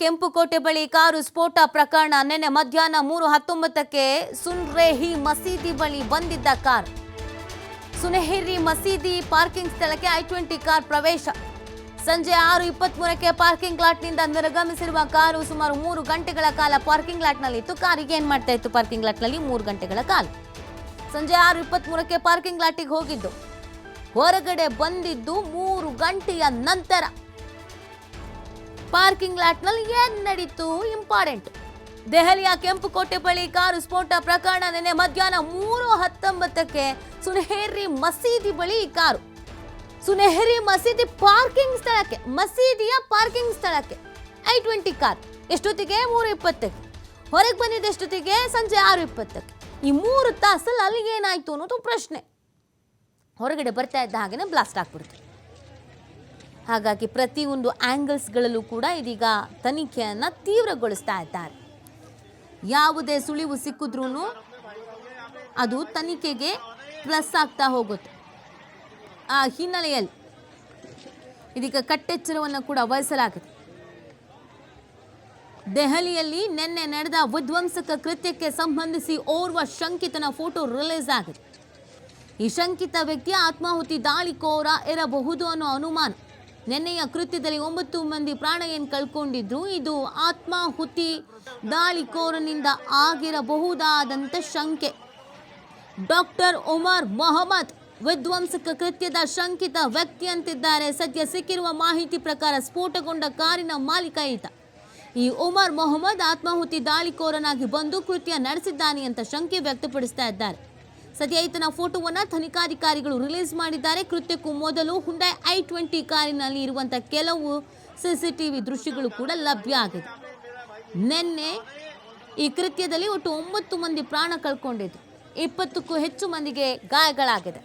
ಕೆಂಪುಕೋಟೆ ಬಳಿ ಕಾರು ಸ್ಫೋಟ ಪ್ರಕರಣ. ನಿನ್ನೆ ಮಧ್ಯಾಹ್ನ ಮೂರು ಹತ್ತೊಂಬತ್ತಕ್ಕೆ ಸುನ್ರೇಹಿ ಮಸೀದಿ ಬಳಿ ಬಂದಿದ್ದ ಕಾರ್. ಸುನೆಹೇರಿ ಮಸೀದಿ ಪಾರ್ಕಿಂಗ್ ಸ್ಥಳಕ್ಕೆ ಐ ಟ್ವೆಂಟಿ ಕಾರ್ ಪ್ರವೇಶ. ಸಂಜೆ ಆರು ಇಪ್ಪತ್ಮೂರಕ್ಕೆ ಪಾರ್ಕಿಂಗ್ ಲಾಟ್ನಿಂದ ನಿರ್ಗಮಿಸಿರುವ ಕಾರು ಸುಮಾರು ಮೂರು ಗಂಟೆಗಳ ಕಾಲ ಪಾರ್ಕಿಂಗ್ ಲಾಟ್ನಲ್ಲಿತ್ತು. ಕಾರಿಗೆ ಏನು ಮಾಡ್ತಾ ಇತ್ತು? ಪಾರ್ಕಿಂಗ್ ಲಾಟ್ನಲ್ಲಿ ಮೂರು ಗಂಟೆಗಳ ಕಾಲ. ಸಂಜೆ ಆರು ಇಪ್ಪತ್ಮೂರಕ್ಕೆ ಪಾರ್ಕಿಂಗ್ ಲಾಟಿಗೆ ಹೋಗಿದ್ದು. ಹೊರಗಡೆ ಬಂದಿದ್ದು ಮೂರು ಗಂಟೆಯ ನಂತರ. ಪಾರ್ಕಿಂಗ್ ಲಾಟ್ನಲ್ಲಿ ಏನ್ ನಡೀತು? ಇಂಪಾರ್ಟೆಂಟ್ ದೆಹಲಿಯ ಕೆಂಪುಕೋಟೆ ಬಳಿ ಕಾರು ಸ್ಫೋಟ ಪ್ರಕರಣ ನಿನ್ನೆ ಮಧ್ಯಾಹ್ನ ಮೂರು ಹತ್ತೊಂಬತ್ತಕ್ಕೆ ಸುನೆಹೇರಿ ಮಸೀದಿ ಬಳಿ ಕಾರು. ಸುನೆಹೇರಿ ಮಸೀದಿ ಪಾರ್ಕಿಂಗ್ ಸ್ಥಳಕ್ಕೆ, ಮಸೀದಿಯ ಪಾರ್ಕಿಂಗ್ ಸ್ಥಳಕ್ಕೆ. ಐ ಟ್ವೆಂಟಿ ಕಾರ್, ಎಷ್ಟೊತ್ತಿಗೆ? ಮೂರು ಇಪ್ಪತ್ತಕ್ಕೆ. ಹೊರಗೆ ಬಂದಿದ್ದ ಎಷ್ಟೊತ್ತಿಗೆ? ಸಂಜೆ ಆರು ಇಪ್ಪತ್ತಕ್ಕೆ. ಈ ಮೂರು ತಾಸಲ್ಲಿ ಅಲ್ಲಿಗೆ ಏನಾಯ್ತು ಅನ್ನೋದು ಪ್ರಶ್ನೆ. ಹೊರಗಡೆ ಬರ್ತಾ ಇದ್ದ ಹಾಗೆನೇ ಬ್ಲಾಸ್ಟ್ ಆಗ್ಬಿಡ್ತು. ಹಾಗಾಗಿ ಪ್ರತಿಯೊಂದು ಆ್ಯಂಗಲ್ಸ್ಗಳಲ್ಲೂ ಕೂಡ ಇದೀಗ ತನಿಖೆಯನ್ನು ತೀವ್ರಗೊಳಿಸ್ತಾ ಇದ್ದಾರೆ. ಯಾವುದೇ ಸುಳಿವು ಸಿಕ್ಕಿದ್ರೂ ಅದು ತನಿಖೆಗೆ ಪ್ಲಸ್ ಆಗ್ತಾ ಹೋಗುತ್ತೆ. ಆ ಹಿನ್ನೆಲೆಯಲ್ಲಿ ಇದೀಗ ಕಟ್ಟೆಚ್ಚರವನ್ನು ಕೂಡ ವಹಿಸಲಾಗಿದೆ. ದೆಹಲಿಯಲ್ಲಿ ನಿನ್ನೆ ನಡೆದ ವಿಧ್ವಂಸಕ ಕೃತ್ಯಕ್ಕೆ ಸಂಬಂಧಿಸಿ ಓರ್ವ ಶಂಕಿತನ ಫೋಟೋ ರಿಲೀಸ್ ಆಗಿದೆ. ಈ ಶಂಕಿತ ವ್ಯಕ್ತಿ ಆತ್ಮಾಹುತಿ ದಾಳಿಕೋರ ಇರಬಹುದು ಅನ್ನೋ ಅನುಮಾನ. ನಿನ್ನೆಯ ಕೃತ್ಯದಲ್ಲಿ ಒಂಬತ್ತು ಮಂದಿ ಪ್ರಾಣಯನ್ನು ಕಳ್ಕೊಂಡಿದ್ರು. ಇದು ಆತ್ಮಾಹುತಿ ದಾಳಿಕೋರನಿಂದ ಆಗಿರಬಹುದಾದಂಥ ಶಂಕೆ. ಡಾಕ್ಟರ್ ಉಮರ್ ಮೊಹಮ್ಮದ್ ವಿಧ್ವಂಸಕ ಕೃತ್ಯದ ಶಂಕಿತ ವ್ಯಕ್ತಿ ಅಂತಿದ್ದಾರೆ ಸದ್ಯ ಸಿಕ್ಕಿರುವ ಮಾಹಿತಿ ಪ್ರಕಾರ ಸ್ಫೋಟಗೊಂಡ ಕಾರಿನ ಮಾಲೀಕ ಈತ. ಈ ಉಮರ್ ಮೊಹಮ್ಮದ್ ಆತ್ಮಾಹುತಿ ದಾಳಿಕೋರನಾಗಿ ಬಂದು ಕೃತ್ಯ ನಡೆಸಿದ್ದಾನೆ ಅಂತ ಶಂಕೆ ವ್ಯಕ್ತಪಡಿಸ್ತಾ ಇದ್ದಾರೆ. ಸದ್ಯ ಈತನ ಫೋಟೋವನ್ನು ತನಿಖಾಧಿಕಾರಿಗಳು ರಿಲೀಸ್ ಮಾಡಿದ್ದಾರೆ. ಕೃತ್ಯಕ್ಕೂ ಮೊದಲು ಹುಂಡೈ ಐ ಟ್ವೆಂಟಿ ಕಾರಿನಲ್ಲಿ ಇರುವಂತಹ ಕೆಲವು ಸಿಸಿಟಿವಿ ದೃಶ್ಯಗಳು ಕೂಡ ಲಭ್ಯ ಆಗಿದೆ. ನಿನ್ನೆ ಈ ಕೃತ್ಯದಲ್ಲಿ ಒಟ್ಟು ಒಂಬತ್ತು ಮಂದಿ ಪ್ರಾಣ ಕಳ್ಕೊಂಡಿದ್ದು. ಇಪ್ಪತ್ತಕ್ಕೂ ಹೆಚ್ಚು ಮಂದಿಗೆ ಗಾಯಗಳಾಗಿದೆ.